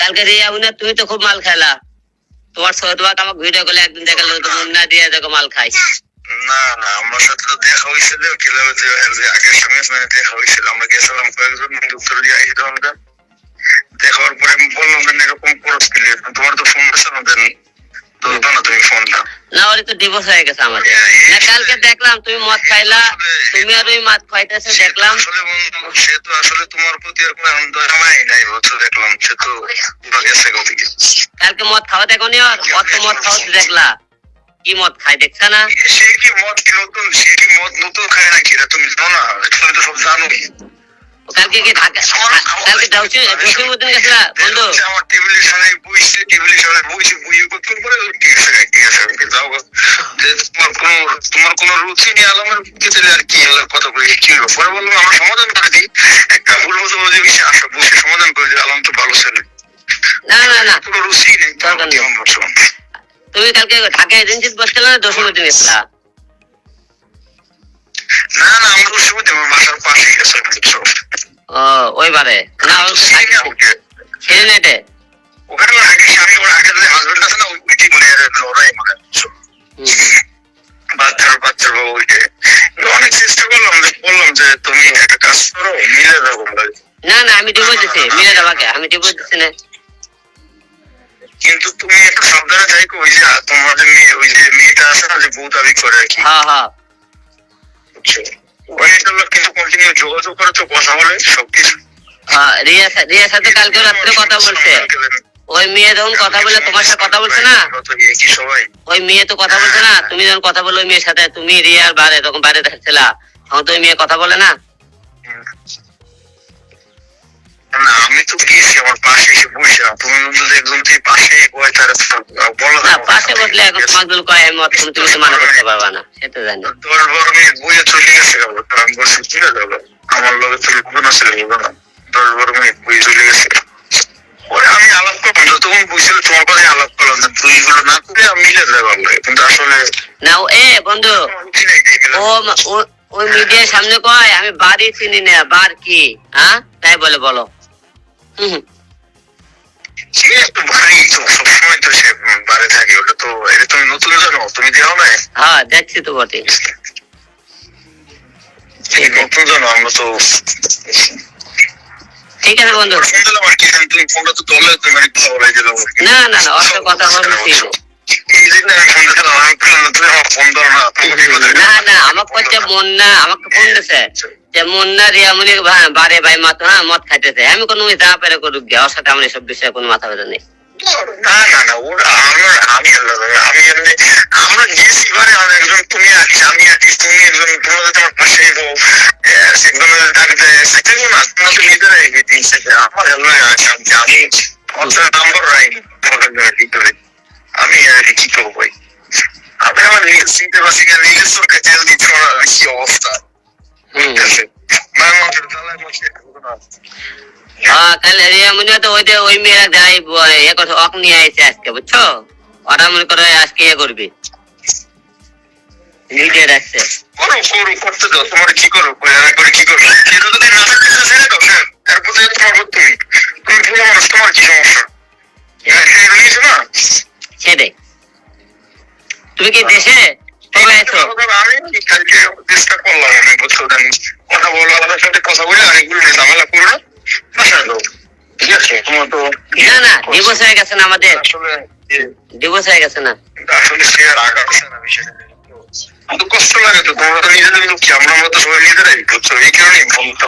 কালকে রিয়া উনা তুমি তো খুব মাল খেলা তোমার সহদবাক আমাকে ভিডিও গেলে একদিন দেখাল তো না দিয়ে দেখো মাল খাই না না, আমার সাথে তো দেখা হয়েছিল ক্লাবে যে আগের সঙ্গে সঙ্গে দেখা হয়েছিল। আমরা গেছিলাম কয়েকজন, উত্তর দিয়ে আসি দেখার পরে আমি বললাম তো ডিভোর্স হয়ে গেছে আমাদের। না কালকে দেখলাম তুমি মদ খাইলা তুমি আর ওই মদ খাইতেছে দেখলাম। সে তো আসলে তোমার প্রতি আর কোনো দয়ামাই নাই বুঝছ দেখলাম সে তো গেছে কোথায় কালকে মদ খাওয়া দেখো নি আর অত মদ খাওয়া দেখলা। কি মদ খাই দেখছ না? সে কি মদ কি নতুন? সে কি মদ নতুন খায় নাকি? তুমি জানো না? তুমি তো সব জানো। কালকে কি ঢাকা কালকে জসিম জসিমউদ্দিন গেছিলা বন্ধু? আমার টেবিলের সামনে বইছে টেবিলের সামনে বইছে বইয়ে কতক্ষণ পরে ঠিক আছে ঠিক আছে যাও তোমার কোনো রুচি নেই আলমের ভিতরে আর কি এগুলো কথা বলে কি হলো? পরে বললাম আমরা সমাধান করে দিই। একটা ভুল বলে বিষয়ে আসো বসে সমাধান করে দিই আলম তো ভালো ছেলে। না না না। কোনো রুচি নেই। কেমন তুমি কালকে ঢাকা এজেন্সিতে বসছিলে না জসিমউদ্দিন গেছিলা না না আমরা বলতে আমার বাসার পাশেই আছে বুঝছ ও ওইবারে না ও চিনি না ওকে। ছেড়ে নেটে ওখানে আগে স্বামী ওর আগে হাজবেন্ড আছে না ওই না না আমি ডিভোর্স দিছি মিলে যাবাকে আমি ডিভোর্স দিছি না। কিন্তু তুমি একটু সাবধানে থাকো ওই যে তোমার যে মেয়ে ওই যে মেয়েটা আছে না যে বউ দাবি করে আর কি। হ্যাঁ হ্যাঁ। কিন্তু কন্টিনিউ যোগাযোগ করে তো কথা বলে সবকিছু। হ্যাঁ রিয়া রিয়ার সাথে কালকে রাত্রে কথা বলছে। ওই মেয়ে যখন কথা বলে তোমার সাথে কথা বলছে না? ওই মেয়ে তো কথা বলছে না। তুমি যখন কথা বলো ওই মেয়ের সাথে তুমি রিয়ার বারে তখন বাইরে থাকছিলা তখন তো ওই মেয়ে কথা বলে না। তো গিয়েছি আমার পাশে এসে বসে তুমি একদম তুই পাশে কয় তার বলো না পাশে বসলে এখন মাকদুল কয় আমি মত তুমি তো মানা করতে পারবা না সে তো জানি। দশ বারো মিনিট বইয়ে চলে গেছে আমি বলছি ঠিক আছে আমার লগে তো কোনো ছিল বলব না? দশ বারো মিনিট বইয়ে চলে গেছে। পরে আমি আলাপ করলাম যতক্ষণ বইছিল তোমার কথা আলাপ করলাম তুই এগুলো না করে আমি মিলে যাবে ভালো কিন্তু আসলে না এ বন্ধু। ও ওই মিডিয়ার সামনে কয় আমি বাড়ি চিনি না বার কি? হ্যাঁ? তাই বলে বলো। সে একটু ভারী তো সবসময় তো সে বাড়ি থাকে ওটা তো এটা তুমি নতুন জানো তুমি দেও না হ্যাঁ দেখছি তো বটে নতুন জানো আমরা তো ঠিক আছে বন্ধু তুমি ফোনটা তো তোলে তুমি অনেক ভালো বলাই দিলাম না না না অত কথা বলছি না না মুন্না, আমাকে ফোন দিছে যে, মুন্না রিয়ামুনি বারে ভাই মাত হ্যাঁ মদ খাইতেছে। আমি কোনো যা পেরে করুক গে ওর সাথে আমার এসব বিষয়ে কোনো মাথা ব্যথা নেই। আমার আমি একজন তুমি আছিস আমি আছিস তুমি পাশে যাও একদম ডাকতে সেটাই না তোমরা তো নিজেরাই গেছি সেটা আমার আল্লাহ আমি অর্থাৎ নাম্বার রাইনি আমি আর কি করব আমি আমার চিনতে পারছি না নিজস্ব কাছে যদি ছড়া কি অবস্থা না হ্যাঁ তাহলে রিয়ামুনি তো ওই ওই মেয়েরা যাই ইয়ে করছে অক নিয়ে আইছে আজকে বুঝছ ওরা মনে করো আজকে ইয়ে করবি ভিডিও রাখছে করো করো করতে দাও তোমার কি করো করে কি করব এটা যদি না থাকতে ছেড়ে দাও হ্যাঁ তারপর তোমার তুমি তুমি মানুষ তোমার কি সমস্যা হ্যাঁ, হ্যাঁ, না তুমি কি দেশে কবে আছো? আমি কালকে চেষ্টা করলাম আমি বুঝতে কথা বলো আমাদের সাথে কথা বলে অনেকগুলো ঝামেলা করল ঠিক আছে তোমার তো না না ডিভোর্স হয়ে গেছে না আমাদের? ডিভোর্স হয়ে গেছে না? আসলে সে আর আগা না বিষয়টা কষ্ট লাগে তো তোমরা তো নিজেদের আমরা আমরা তো সবাই নিজেরাই বুঝছ এই কারণেই ফোনটা